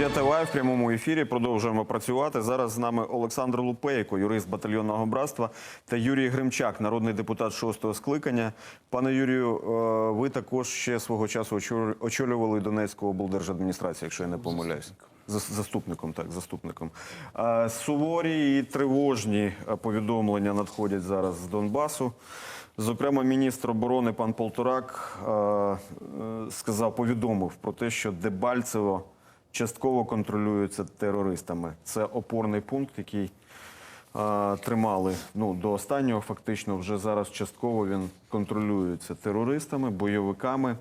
Студія ТВ в прямому ефірі продовжуємо працювати. Зараз з нами Олександр Лупейко, юрист батальйонного братства, та Юрій Гримчак, народний депутат шостого скликання. Пане Юрію, е, ви також ще свого часу очолювали Донецьку облдержадміністрацію, якщо я не помиляюсь. Заступником, так, заступником. Е, Суворі і тривожні повідомлення надходять зараз з Донбасу. Зокрема, міністр оборони пан Полторак е, сказав, повідомив про те, що Дебальцево частково контролюється терористами. Це опорний пункт, який е, тримали ну, до останнього. Фактично, вже зараз частково він контролюється терористами, бойовиками.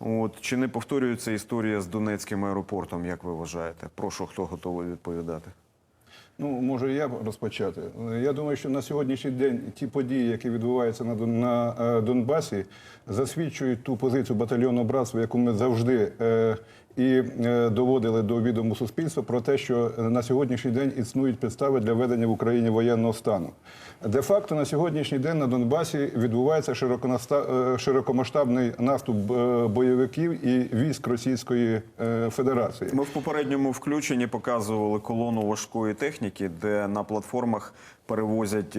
От чи не повторюється історія з Донецьким аеропортом, як ви вважаєте? Прошу, хто готовий відповідати? Ну, можу і я розпочати. Я думаю, що на сьогоднішній день ті події, які відбуваються на, на е, Донбасі, засвідчують ту позицію батальйону братства, яку ми завжди е, і е, доводили до відому суспільства про те, що на сьогоднішній день існують підстави для ведення в Україні воєнного стану. Де-факто на сьогоднішній день на Донбасі відбувається е, широкомасштабний наступ е, бойовиків і військ Російської е, Федерації. Ми в попередньому включенні показували колону важкої техніки, де на платформах перевозять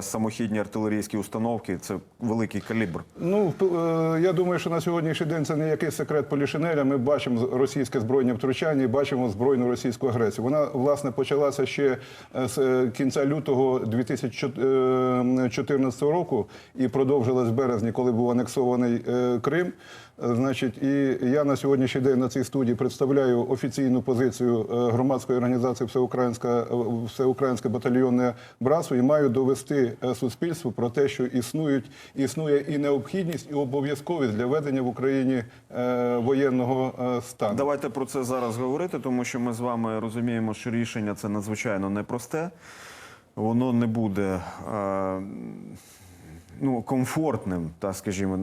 самохідні артилерійські установки. Це великий калібр. Ну, я думаю, що на сьогоднішній день це не якийсь секрет Полішинеля. Ми бачимо російське збройне втручання і бачимо збройну російську агресію. Вона, власне, почалася ще з кінця лютого 2014 року і продовжилась в березні, коли був анексований е, Крим. Е, Значить, і я на сьогоднішній день на цій студії представляю офіційну позицію е, громадської організації Всеукраїнська е, Всеукраїнське батальйонне братство і маю довести е, суспільству про те, що існують існує і необхідність, і обов'язковість для ведення в Україні е, воєнного е, стану. Давайте про це зараз говорити, тому що ми з вами розуміємо, що рішення це надзвичайно непросте. Воно не буде. е, Ну, комфортним, та скажімо,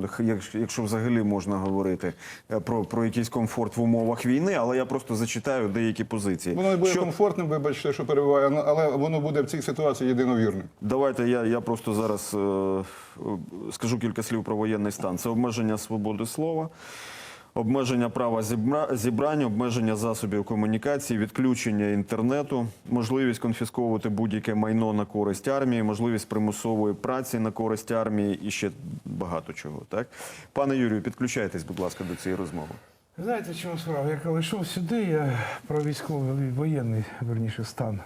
якщо, взагалі можна говорити е, про, про якийсь комфорт в умовах війни, але я просто зачитаю деякі позиції. Воно не буде Що- комфортним, вибачте, що перебуває, але воно буде в цій ситуації єдиновірним. Давайте я, я просто зараз е, е, скажу кілька слів про воєнний стан. Це обмеження свободи слова, обмеження права зібра- зібрання, обмеження засобів комунікації, відключення інтернету, можливість конфісковувати будь-яке майно на користь армії, можливість примусової праці на користь армії і ще багато чого. Так, пане Юрію, підключайтесь, будь ласка, до цієї розмови. Знаєте, чому справа? Я коли йшов сюди, я про військовий воєнний верніше стан.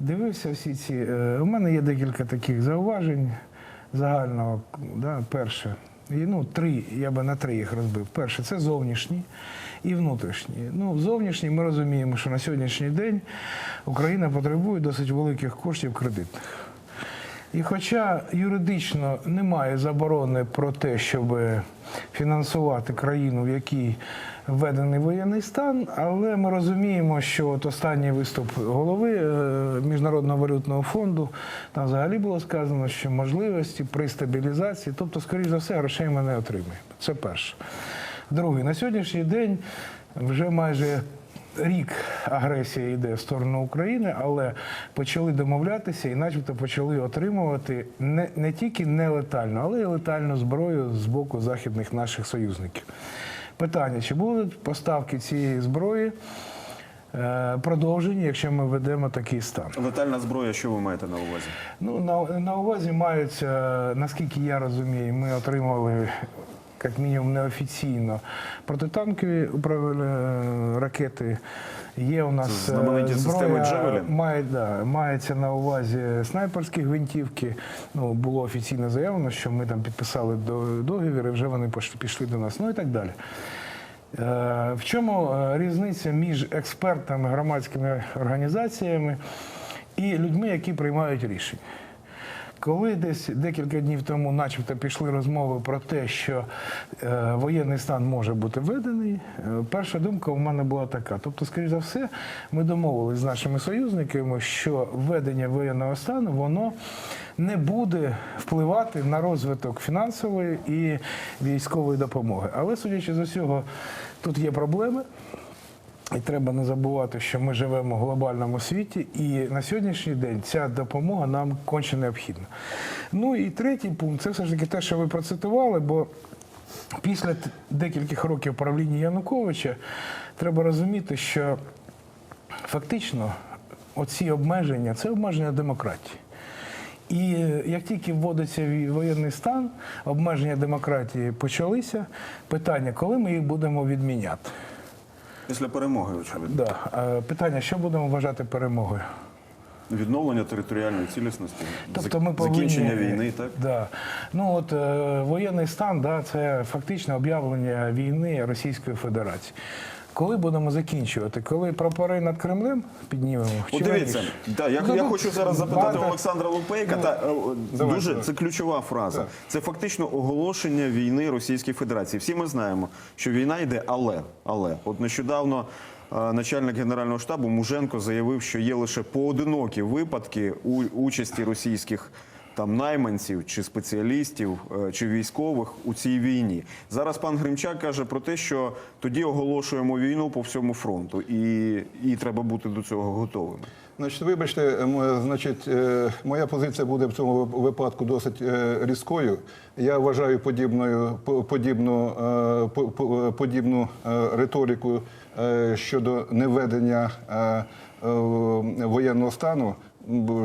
Дивився всі ці. е, У мене є декілька таких зауважень загального. Да, перше. І, ну, три, я би на три їх розбив. Перше, це зовнішні і внутрішні. Ну, зовнішні ми розуміємо, що на сьогоднішній день Україна потребує досить великих коштів кредитних. І хоча юридично немає заборони про те, щоб фінансувати країну, в якій введений воєнний стан, але ми розуміємо, що от останній виступ голови е, Міжнародного валютного фонду там взагалі було сказано, що можливості при стабілізації, тобто, скоріш за все, грошей ми не отримаємо. Це перше. Друге, на сьогоднішній день вже майже рік агресія йде в сторону України, але почали домовлятися і начебто почали отримувати не, не тільки нелетальну, але й летальну зброю з боку західних наших союзників. Питання: чи будуть поставки цієї зброї е, продовжені, якщо ми ведемо такий стан? Летальна зброя, що ви маєте на увазі? Ну, на, на увазі маються, наскільки я розумію, ми отримали. Як мінімум неофіційно протитанкові управління ракети. Є у нас знамениті е, системи має, да, мається на увазі снайперські гвинтівки. Ну, було офіційно заявлено, що ми там підписали договір, і вже вони пішли до нас, ну і так далі. Е, В чому е, різниця між експертами, громадськими організаціями і людьми, які приймають рішення? Коли десь декілька днів тому, начебто, пішли розмови про те, що е, воєнний стан може бути введений, е, перша думка у мене була така. Тобто, скоріш за все, ми домовилися з нашими союзниками, що введення воєнного стану воно не буде впливати на розвиток фінансової і військової допомоги. Але судячи з усього, тут є проблеми. І треба не забувати, що ми живемо в глобальному світі, і на сьогоднішній день ця допомога нам конче необхідна. Ну і третій пункт це все ж таки те, що ви процитували, бо після декількох років правління Януковича треба розуміти, що фактично оці обмеження це обмеження демократії. І е, як тільки вводиться воєнний стан, обмеження демократії почалися. Питання, коли ми їх будемо відміняти? Після перемоги, очевидно. Да. Питання, що будемо вважати перемогою? Відновлення територіальної цілісності, Тобто ми повинні, закінчення війни, так? Да. Ну от е, воєнний стан, да, це фактично об'явлення війни Російської Федерації. Коли будемо закінчувати? Коли прапори над Кремлем піднімемо? От дивіться, раніше? да, я, Ну, я ну, хочу зараз запитати багато- Олександра Лупейка. та, е, давай, дуже давай. це ключова фраза. Так. Це фактично оголошення війни Російській Федерації. Всі ми знаємо, що війна йде, але але от нещодавно. е, Начальник генерального штабу Муженко заявив, що є лише поодинокі випадки у участі російських там найманців чи спеціалістів е, чи військових у цій війні. Зараз пан Гримчак каже про те, що тоді оголошуємо війну по всьому фронту, і, і треба бути до цього готовими. Значить, вибачте, значить, е, моя позиція буде в цьому випадку досить е, різкою. Я вважаю подібною по- подібну, е, по- по- подібну е, риторику е, щодо неведення е, е, воєнного стану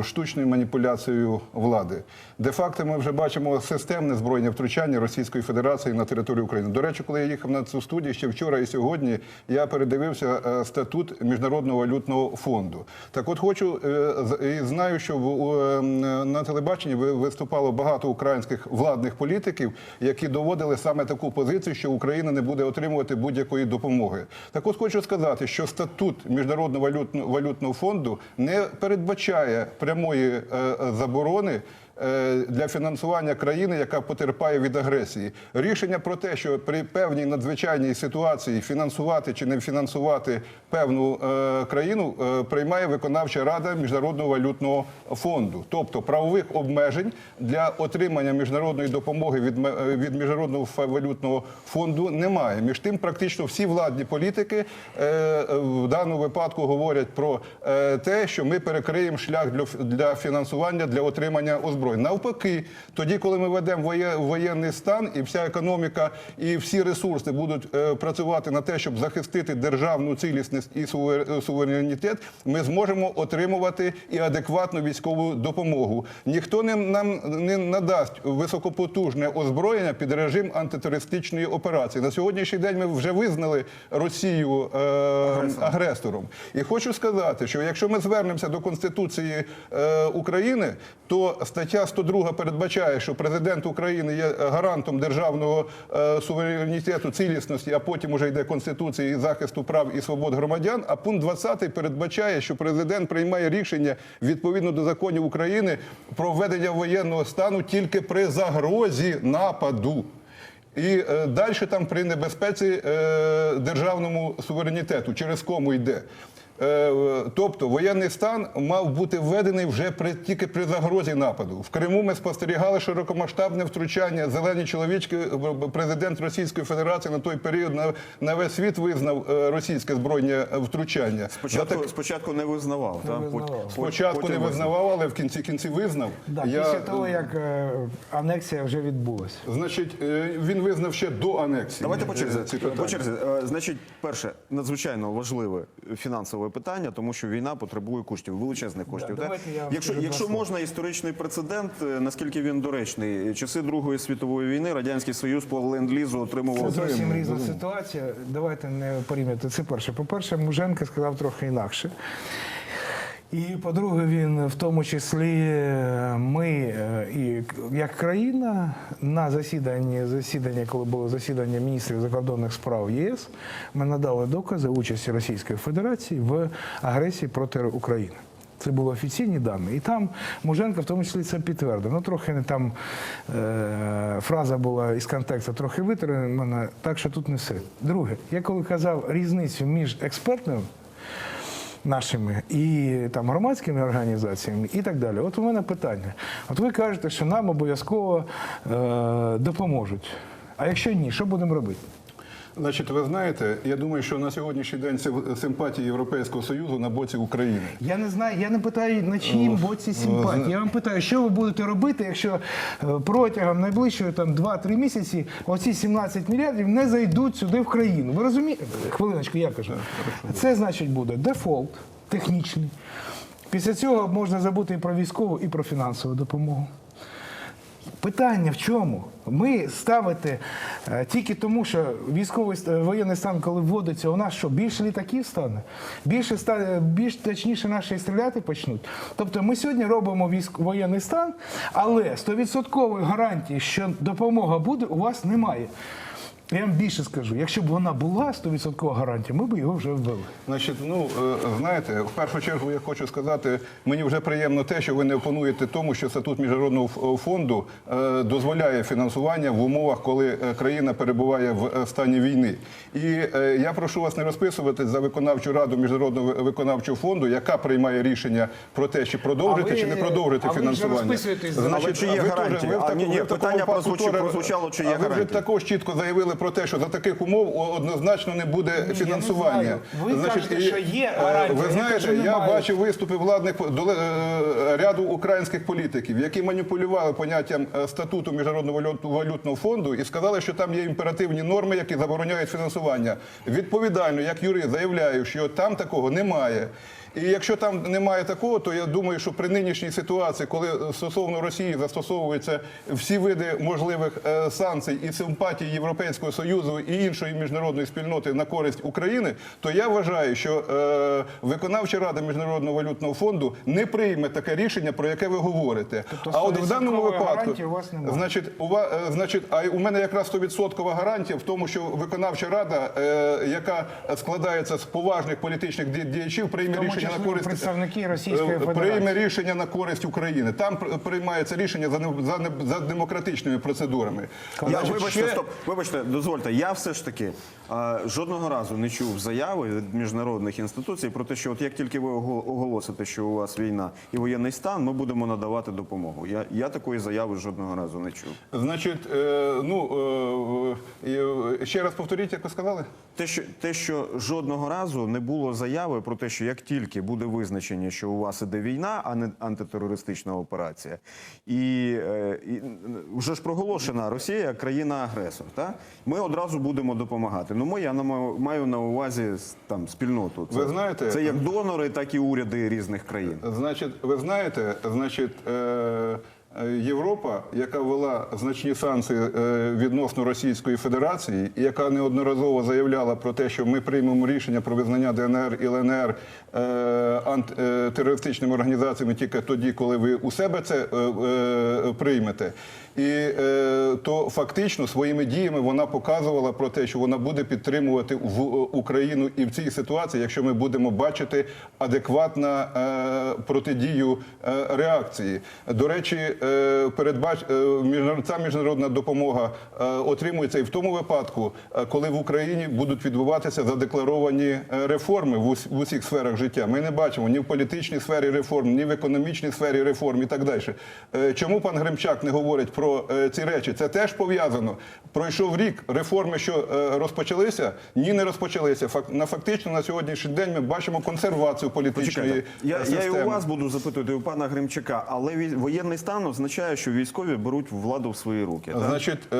штучною маніпуляцією влади. Де-факто ми вже бачимо системне збройне втручання Російської Федерації на територію України. До речі, коли я їхав на цю студію ще вчора і сьогодні, я передивився е, статут Міжнародного валютного фонду. Так, от хочу е, і знаю, що в- у, е, м, на телебаченні виступало багато українських владних політиків, які доводили саме таку позицію, що Україна не буде отримувати будь-якої допомоги. Так, от хочу сказати, що статут Міжнародного валютного фонду не передбачає прямої е, е, заборони. Е, Для фінансування країни, яка потерпає від агресії, рішення про те, що при певній надзвичайній ситуації фінансувати чи не фінансувати певну е, країну, е, приймає виконавча рада міжнародного валютного фонду. Тобто правових обмежень для отримання міжнародної допомоги від, від міжнародного валютного фонду немає. Між тим, практично всі владні політики в даному випадку говорять про те, що ми перекриємо шлях для, фінансування для отримання озброєнь. Навпаки, тоді, коли ми ведемо воєнний стан, і вся економіка і всі ресурси будуть е, працювати на те, щоб захистити державну цілісність і суверенітет, ми зможемо отримувати і адекватну військову допомогу. Ніхто не нам не надасть високопотужне озброєння під режим антитерористичної операції. На сьогоднішній день ми вже визнали Росію е, агресором. І хочу сказати, що якщо ми звернемося до Конституції е, України, то стаття 102 передбачає, що президент України є гарантом державного е, суверенітету, цілісності, а потім уже йде Конституція і захисту прав і свобод громадян. А пункт 20 передбачає, що президент приймає рішення відповідно до законів України про введення воєнного стану тільки при загрозі нападу. І е, далі там при небезпеці е, державному суверенітету, через кому йде. Е, тобто воєнний стан мав бути введений вже при тільки при загрозі нападу. В Криму ми спостерігали широкомасштабне втручання. Зелені чоловічки, е, президент Російської Федерації на той період на, на весь світ визнав е, російське збройне втручання. Спочатку, так- спочатку не визнавав, Не визнавав. Пот- Спочатку потім не визнавав, але в кінці кінці визнав. Да, Я- Після того, як е, анексія вже відбулася. Значить, він визнав ще до анексії. Давайте по черзі. По черзі. Значить, перше, надзвичайно важливе фінансове питання, тому що війна потребує коштів, величезних коштів. Да, я Якщо, якщо можна, історичний прецедент, е, наскільки він доречний, часи Другої світової війни Радянський Союз по ленд-лізу Це отримував зовсім різна ситуація. Давайте не порівняти. Це перше. По-перше, Муженко сказав трохи інакше. І по-друге, він в тому числі е, ми, е, і як країна, на засіданні, засідання, коли було засідання міністрів закордонних справ ЄС, ми надали докази участі Російської Федерації в агресії проти України. Це були офіційні дані. І там Муженко в тому числі це підтвердив. Ну, трохи не там е, фраза була із контексту трохи витримана, так що тут не все. Друге, я коли казав різницю між експертним нашими і там громадськими організаціями і так далі. От у мене питання. От ви кажете, що нам обов'язково е, допоможуть. А якщо ні, що будемо робити? Значить, ви знаєте, я думаю, що на сьогоднішній день сим- симпатії Європейського Союзу на боці України. Я не знаю, я не питаю на чиїм боці симпатії. Я вам питаю, що ви будете робити, якщо е, протягом найближчої там 2-3 місяці оці 17 мільярдів не зайдуть сюди в країну. Ви розумієте? Хвилиночку, я кажу. Це значить буде дефолт технічний. Після цього можна забути і про військову, і про фінансову допомогу. Питання в чому? Ми ставити е, тільки тому, що військовий воєнний стан, коли вводиться, у нас що більше літаків стане, більше стане, більш точніше наші стріляти почнуть. Тобто ми сьогодні робимо військ воєнний стан, але 100% гарантії, що допомога буде, у вас немає. Я вам більше скажу, якщо б вона була 100% гарантія, ми б його вже ввели. Значить, ну е, знаєте, в першу чергу я хочу сказати, мені вже приємно те, що ви не опонуєте тому, що статут міжнародного фонду е, дозволяє фінансування в умовах, коли е, країна перебуває в е, стані війни. І е, я прошу вас не розписувати за виконавчу раду міжнародного виконавчого фонду, яка приймає рішення про те, чи продовжити ви- чи не продовжити а ви вже фінансування. розписуєтесь за- чи є ви гарантії? ви ви питання прозвучало- теж- чи є а ви вже також чітко заявили про те, що за таких умов однозначно не буде я не фінансування. знаю. Ви кажете, що є е, гарантія, Ви знаєте, я бачив виступи владних е, ряду українських політиків, які маніпулювали поняттям е, статуту міжнародного валют- валютного фонду і сказали, що там є імперативні норми, які забороняють фінансування. Відповідально, як юрист, заявляю, що там такого немає. І якщо там немає такого, то я думаю, що при нинішній ситуації, коли е, стосовно Росії застосовуються всі види можливих е, санкцій і симпатій Європейського союзу і іншої міжнародної спільноти на користь України, то я вважаю, що е, виконавча рада міжнародного валютного фонду не прийме таке рішення, про яке ви говорите. Тобто а от в даному випадку, у вас немає? значить, у ва- е, значить, а у мене якраз 100% гарантія в тому, що виконавча рада, яка складається з поважних політичних діячів, прийме тому рішення на користь представники Російської е, Федерації. прийме рішення на користь України. Там приймається рішення за за, за демократичними процедурами. Я, Значить, вибачте, ще- стоп, вибачте, дозвольте. Я все ж таки а, жодного разу не чув заяви від міжнародних інституцій про те, що от як тільки ви оголосите, що у вас війна і воєнний стан, ми будемо надавати допомогу. Я, я такої заяви жодного разу не чув. Значить, е, ну е, е, ще раз повторіть, як ви сказали. Те, що те, що жодного разу не було заяви про те, що як тільки буде визначення, що у вас іде війна, а не антитерористична операція, і, е, і вже ж проголошена Росія країна-агресор, та ми одразу будемо допомагати. Ну, ми я на- маю на увазі там спільноту. Це, Ви знаєте- це як донори, так і уряди різних країн. Значить, ви знаєте, значить, е, Європа, яка ввела значні санкції е, відносно Російської Федерації, і яка неодноразово заявляла про те, що ми приймемо рішення про визнання ДНР і ЛНР антитерористичними е, терористичними організаціями тільки тоді, коли ви у себе це е, е, приймете. І е, то фактично своїми діями вона показувала про те, що вона буде підтримувати в е, Україну і в цій ситуації, якщо ми будемо бачити адекватну е, протидію е, реакції. До речі, е, передбач е, ця міжнародна допомога е, отримується і в тому випадку, е, коли в Україні будуть відбуватися задекларовані е, реформи в, ус- в усіх сферах життя. Ми не бачимо ні в політичній сфері реформ, ні в економічній сфері реформ і так далі. Е, Чому пан Гремчак не говорить про е, ці речі? Це теж пов'язано. Пройшов рік реформи, що е, розпочалися, ні, не розпочалися. На фактично на сьогоднішній день ми бачимо консервацію політичної Почекайте, я, е, я і у вас буду запитувати і у пана Гримчака, але воєнний стан означає, що військові беруть владу в свої руки. так? Значить, е,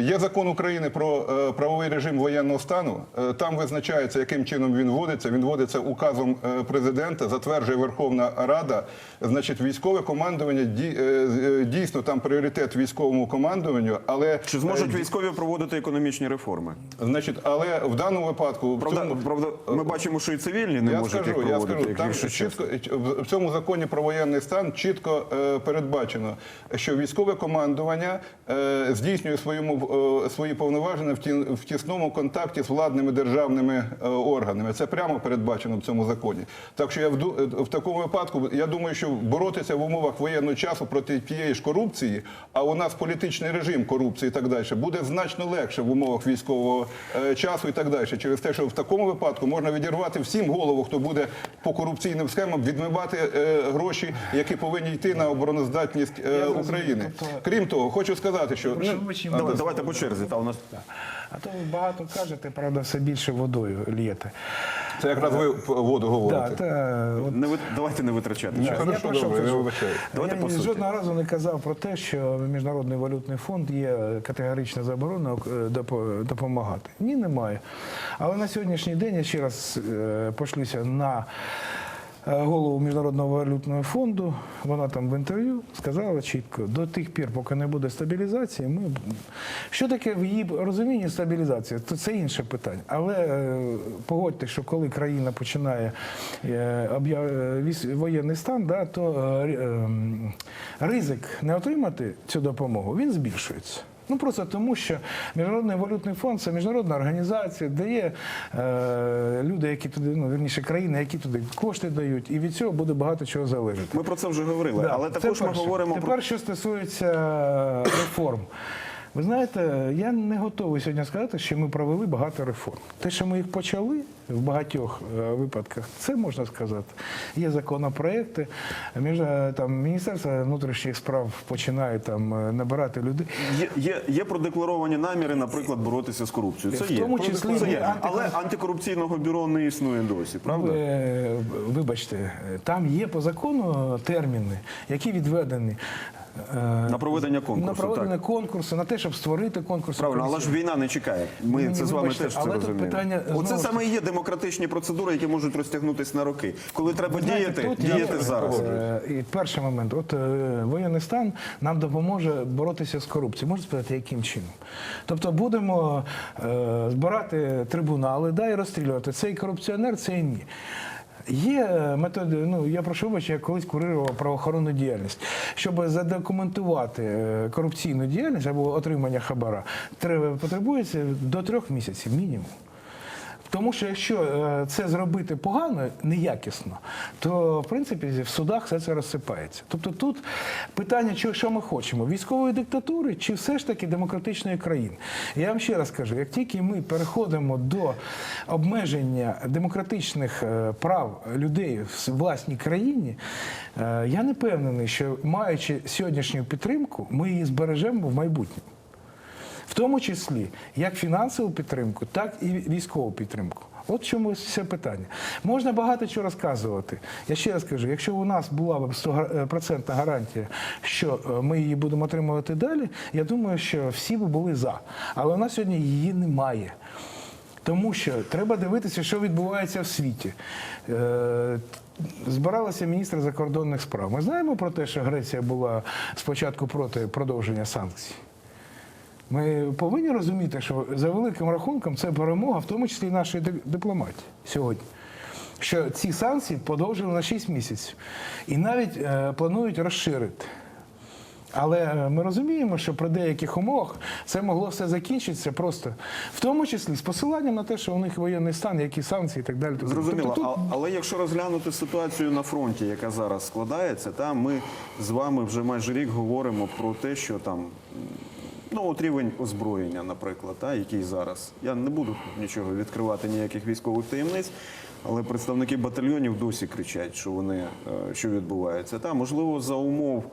є закон України про е, правовий режим воєнного стану. Е, Там визначається, яким чином він вводиться. Він вводиться указом е, президента, затверджує Верховна Рада. Значить, військове командування ді- е, е, дійсно там пріоритет військовому командуванню, але Чи зможуть військові проводити економічні реформи? значить, але в даному випадку в Правда, цьому- правда, ми бачимо, що і цивільні не я можуть скажу, їх я скажу, там якщо чітко в цьому законі про воєнний стан чітко е, передбачено, що військове командування е, здійснює своєму е, свої повноваження в, ті, в тісному контакті з владними державними е, органами. Це прямо передбачено в цьому законі. Так що я в, в такому випадку я думаю, що боротися в умовах воєнного часу проти тієї ж корупції, а у нас політичний режим корупції і так далі, буде значно легше в умовах військового е, часу і так далі. Через те, що в такому випадку можна відірвати всім голову, хто буде по корупційним схемам відмивати е, гроші, які повинні йти на обороноздатність е. України. Тобто- Крім того, хочу сказати, що ну, давайте по черзі. Та у нас А то ви багато кажете, правда, все більше водою л'єте. це якраз ви воду Да, говорите. та, от не ви- давайте не витрачати. Час. хорошо, про що добре, я кажу? вибачаю. Давайте я по суті. жодного разу не казав про те, що Міжнародний валютний фонд є категорично заборонено е, допо- допомагати. Ні, немає. Але на сьогоднішній день я ще раз е, пошлюся на голову Міжнародного валютного фонду. Вона там в інтерв'ю сказала чітко, до тих пір, поки не буде стабілізації, ми що таке в її розумінні стабілізація, то це інше питання. Але е, погодьте, що коли країна починає е, е, воєнний стан, да, то е, ем, ризик не отримати цю допомогу він збільшується. Ну просто тому, що Міжнародний валютний фонд це міжнародна організація, де є е, люди, які туди, ну вірніше країни, які туди кошти дають, і від цього буде багато чого залежати. Ми про це вже говорили, Да, але це також ми перше. говоримо про Тепер, що стосується е, реформ. Ви знаєте, я не готовий сьогодні сказати, що ми провели багато реформ. Те, що ми їх почали в багатьох е, випадках, це можна сказати. Є законопроекти, між е, там Міністерство внутрішніх справ починає там е, набирати людей. Є, є, є продекларовані наміри, наприклад, боротися з корупцією. Це В є. тому числі це є. антикор- Але антикорупційного бюро не існує досі, правда? Вибачте, там є по закону терміни, які відведені. Е, На проведення конкурсу, На проведення так. конкурсу, на те, щоб створити конкурс. Правильно, але ж війна не чекає. Ми Ні, це з вами вибачте, теж це але розуміємо. питання, Оце ж саме і є демократичні процедури, які можуть розтягнутися на роки. Коли треба Ви знаєте, діяти, тут я діяти вам зараз. Е, І перший момент, от е, воєнний стан нам допоможе боротися з корупцією. Можна спитати, яким чином? Тобто будемо е, збирати трибунали да, і розстрілювати. Цей корупціонер, цей ні. Є е, методи, ну я прошу вибач, я колись курирував правоохоронну діяльність. Щоб задокументувати е, корупційну діяльність або отримання хабара, потребується до трьох місяців мінімум. Тому що якщо е, це зробити погано, неякісно, то в принципі в судах все це розсипається. Тобто тут питання, що, ми хочемо: військової диктатури чи все ж таки демократичної країни. Я вам ще раз кажу: як тільки ми переходимо до обмеження демократичних е, прав людей в власній країні, е, я не впевнений, що маючи сьогоднішню підтримку, ми її збережемо в майбутньому. В тому числі як фінансову підтримку, так і військову підтримку. От чому все питання. Можна багато чого розказувати. Я ще раз кажу, якщо у нас була б 100% гарантія, що е, ми її будемо отримувати далі, я думаю, що всі б були за. Але у нас сьогодні її немає. Тому що треба дивитися, що відбувається в світі. Е, Збиралися міністри закордонних справ. Ми знаємо про те, що Греція була спочатку проти продовження санкцій. Ми повинні розуміти, що за великим рахунком це перемога, в тому числі і нашої дипломатії сьогодні. Що ці санкції подовжили на 6 місяців і навіть е, планують розширити. Але е, ми розуміємо, що при деяких умовах це могло все закінчитися просто, в тому числі з посиланням на те, що у них воєнний стан, які санкції і так далі. Зрозуміло, Тобто тут але якщо розглянути ситуацію на фронті, яка зараз складається, та ми з вами вже майже рік говоримо про те, що там ну от рівень озброєння, наприклад, та, який зараз. Я не буду нічого відкривати, ніяких військових таємниць, але представники батальйонів досі кричать, що вони е, що відбувається. Та можливо за умов.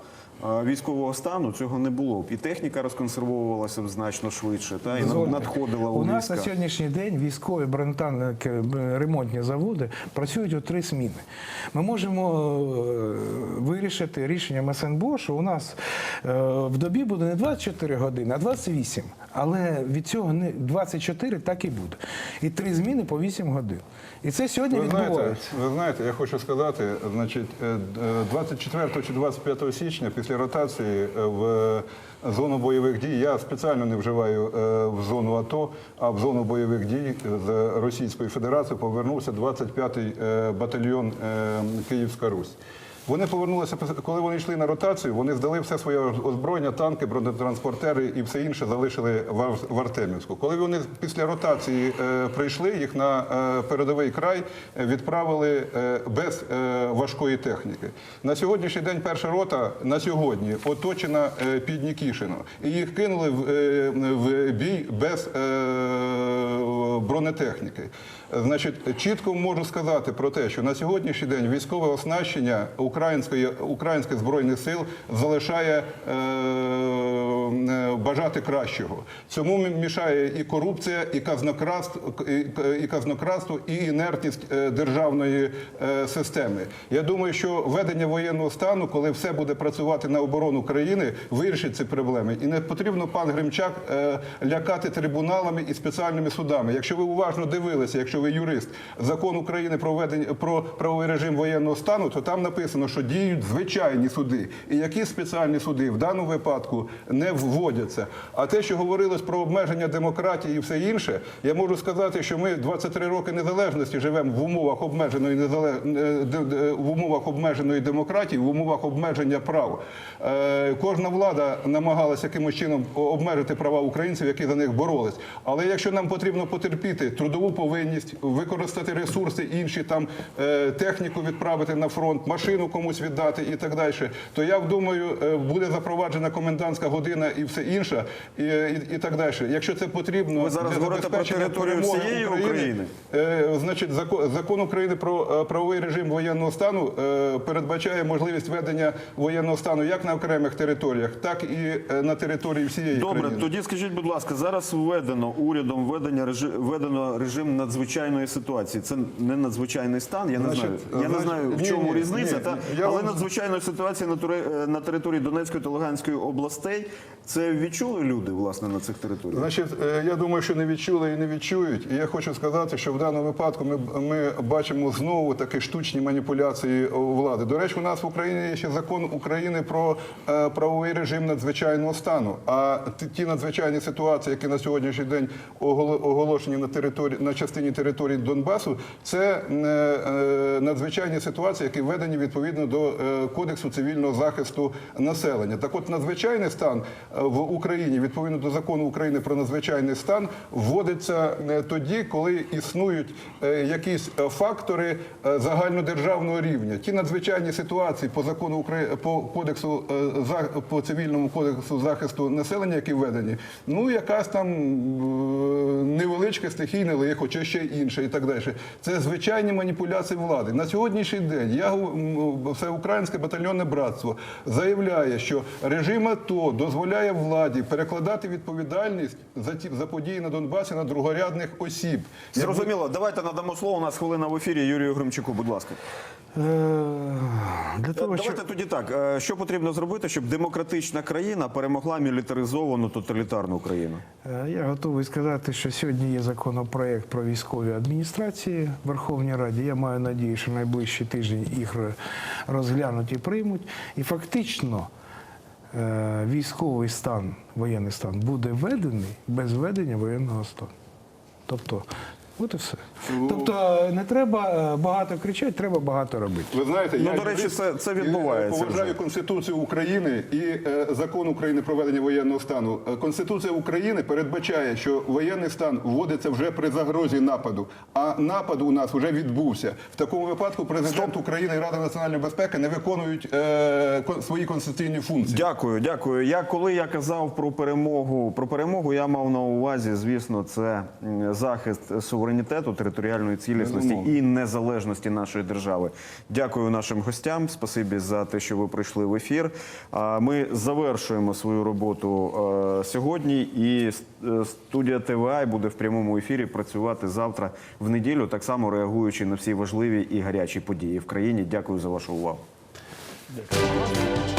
Військового стану цього не було б. І техніка розконсервовувалася б значно швидше, та і Дозвольте. надходила у У нас на сьогоднішній день військові бронетанки, ремонтні заводи працюють у три зміни. Ми можемо е, вирішити рішенням СНБО, що у нас е, в добі буде не 24 години, а 28. Але від цього не 24 так і буде. І три зміни по 8 годин. І це сьогодні Ви знаєте, відбувається. ви знаєте, я хочу сказати, значить, е, е, 24 чи 25 січня після ротації е, в зону бойових дій, я спеціально не вживаю е, в зону АТО, а в зону бойових дій з Російської Федерації повернувся 25-й е, батальйон е, Київська Русь. Вони повернулися, коли вони йшли на ротацію, вони здали все своє озброєння, танки, бронетранспортери і все інше залишили в Артемівську. Коли вони після ротації е, прийшли, їх на е, передовий край е, відправили е, без е, важкої техніки. На сьогоднішній день перша рота на сьогодні оточена е, під Нікішино. І їх кинули в, е, в бій без е, бронетехніки. Значить, чітко можу сказати про те, що на сьогоднішній день військове оснащення української українських збройних сил залишає е, е, бажати кращого. Цьому мішає і корупція, і казнократство, і, і казнократство, і інертність е, державної е, системи. Я думаю, що введення воєнного стану, коли все буде працювати на оборону країни, вирішить ці проблеми. І не потрібно пан Гримчак лякати трибуналами і спеціальними судами. Якщо ви уважно дивилися, якщо ви юрист, закон України про введення про правовий режим воєнного стану, то там написано, що діють звичайні суди, і які спеціальні суди в даному випадку не вводяться. А те, що говорилось про обмеження демократії і все інше, я можу сказати, що ми 23 роки незалежності живемо в умовах обмеженої незалеж... е, в умовах обмеженої демократії, в умовах обмеження прав. Е, Кожна влада намагалася якимось чином обмежити права українців, які за них боролись. Але якщо нам потрібно потерпіти трудову повинність, використати ресурси інші, там е, техніку відправити на фронт, машину комусь віддати і так далі, то я думаю, е, буде запроваджена комендантська година і все інше, і, і, і так далі. Якщо це потрібно Ви зараз для говорите про територію перемоги всієї України? Е, Значить, закон, закон України про правовий режим воєнного стану передбачає можливість ведення воєнного стану як на окремих територіях, так і на території всієї Добре, країни. тоді скажіть, будь ласка, зараз введено урядом введення режим, введено режим надзвичайної ситуації. Це не надзвичайний стан. Я не Значить, знаю. Я не знаю в чому ні, різниця. ні, та я але вам- надзвичайної ситуації на туре- на території Донецької та Луганської областей. Це відчули люди власне на цих територіях. Значить, е, я думаю, що не відчули і не відчують. І я хочу сказати, що в даному випадку ми, ми бачимо знову такі штучні маніпуляції влади. До речі, у нас в Україні є ще закон України про е, правовий режим надзвичайного стану. А ті, ті надзвичайні ситуації, які на сьогоднішній день оголо- оголошені на території на частині території Донбасу, це е, е, надзвичайні ситуації, які введені відповідно до е, кодексу цивільного захисту населення. Так, от надзвичайний стан в Україні відповідно до закону України про надзвичайний стан вводиться тоді, коли існують якісь фактори загальнодержавного рівня. Ті надзвичайні ситуації по закону України по кодексу по цивільному кодексу захисту населення, які введені, ну якась там невеличке стихійне лихо, чи ще інше, і так далі. Це звичайні маніпуляції влади. На сьогоднішній день я всеукраїнське батальйонне братство заявляє, що режим АТО дозволяє владі перекладати відповідальність за ті за події на Донбасі на другорядних осіб. Зрозуміло, давайте надамо слово. У нас хвилина в ефірі Юрію Гримчуку. Будь ласка. Е, Для того, Давайте щоб... тоді так. Е, Що потрібно зробити, щоб демократична країна перемогла мілітаризовану тоталітарну Україну? Е, Я готовий сказати, що сьогодні є законопроект про військові адміністрації в Верховній Раді. Я маю надію, що найближчі тижні їх розглянуть і приймуть. І фактично е, військовий стан, воєнний стан буде введений без введення воєнного стану. Тобто, от і все. Тобто е, не треба е, багато кричати, треба багато робити. Ви знаєте, Ну, я до речі, це- це відбувається е, Поважаю вже. Конституцію України і е, закон України про ведення воєнного стану. Е, Конституція України передбачає, що воєнний стан вводиться вже при загрозі нападу. А напад у нас вже відбувся. В такому випадку президент України і Рада національної безпеки не виконують е, кон- свої конституційні функції. Дякую, дякую. Я коли я казав про перемогу, про перемогу, я мав на увазі, звісно, це захист суверенітету, територіальної цілісності і незалежності нашої держави. Дякую нашим гостям. Спасибі за те, що ви прийшли в ефір. Ми завершуємо свою роботу е, сьогодні, і е, студія ТВА буде в прямому ефірі працювати завтра в неділю, так само реагуючи на всі важливі і гарячі події в країні. Дякую за вашу увагу. Дякую.